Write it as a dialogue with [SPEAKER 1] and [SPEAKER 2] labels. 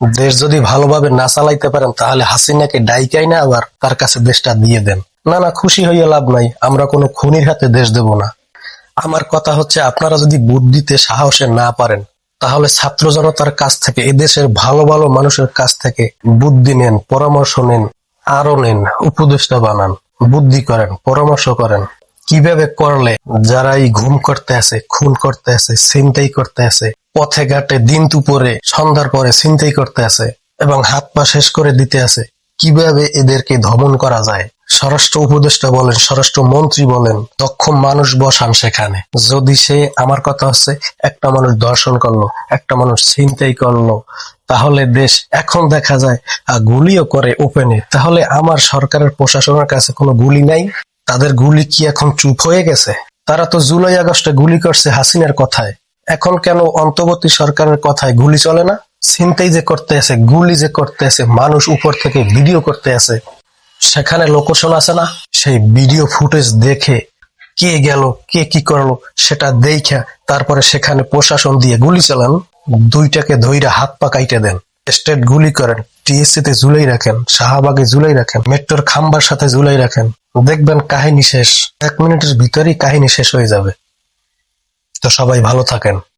[SPEAKER 1] দেশ যদি ভালোভাবে না চালাইতে পারেন, তাহলে হাসিনাকে ডাইকাই না আবার তার কাছে দেশটা দিয়ে দেন। না না, খুশি হইয়া লাভ নাই। আমরা কোনো খুনির হাতে দেশ দেব না। আমার কথা হচ্ছে, আপনারা যদি বুদ্ধিতে সাহসে না পারেন, তাহলে ছাত্র জনতার কাছ থেকে এদেশের ভালো ভালো মানুষের কাছ থেকে বুদ্ধি নেন, পরামর্শ নেন আরও নেন, উপদেষ্টা বানান, বুদ্ধি করেন, পরামর্শ করেন। কীভাবে করলে যারা এই ঘুম করতে আছে, খুন করতে আছে ছিনতাই করতে আছে পথে ঘাটে দিন দুপুরে সন্ধ্যার পরে ছিনতাই করতে আছে এবং হাত পা শেষ করে দিতে আছে। কীভাবে এদেরকে দমন করা যায়? স্বরাষ্ট্র উপদেষ্টা বলেন, স্বরাষ্ট্র মন্ত্রী বলেন, দক্ষ মানুষ বসান সেখানে। যদি সে আমার কথা হচ্ছে, একটা মানুষ দর্শন করল, একটা মানুষ ছিনতাই করল, তাহলে দেশ এখন দেখা যায় গুলিও করে ওপেনে। তাহলে আমার সরকারের প্রশাসনের কাছে কোনো গুলি নাই? তাদের গুলি কি এখন চুপ হয়ে গেছে? তারা তো জুলাই আগস্টে গুলি করছে হাসিনার কথায়। এখন কেন অন্তর্বর্তী সরকারের কথায় গুলি চলে না? ছিনতাই যে করতে আছে, গুলি যে করতে আছে, মানুষ উপর থেকে ভিডিও করতে আছে, সেখানে লোকেশন আছে না? সেই ভিডিও ফুটেজ দেখে কে গেল, কে কি করল, সেটা দেখা তারপরে সেখানে প্রশাসন দিয়ে গুলি চালান। দুইটাকে ধইরা হাত পা কাইটে দেন। স্টেট গুলি করেন টিএসসি তে ঝুলাই রাখেন, শাহবাগে ঝুলাই রাখেন, মেট্রোর খাম্বার সাথে ঝুলাই রাখেন। দেখবেন কাহিনী শেষ। এক মিনিটের ভিতরেই কাহিনী শেষ হয়ে যাবে। তো সবাই ভালো থাকেন।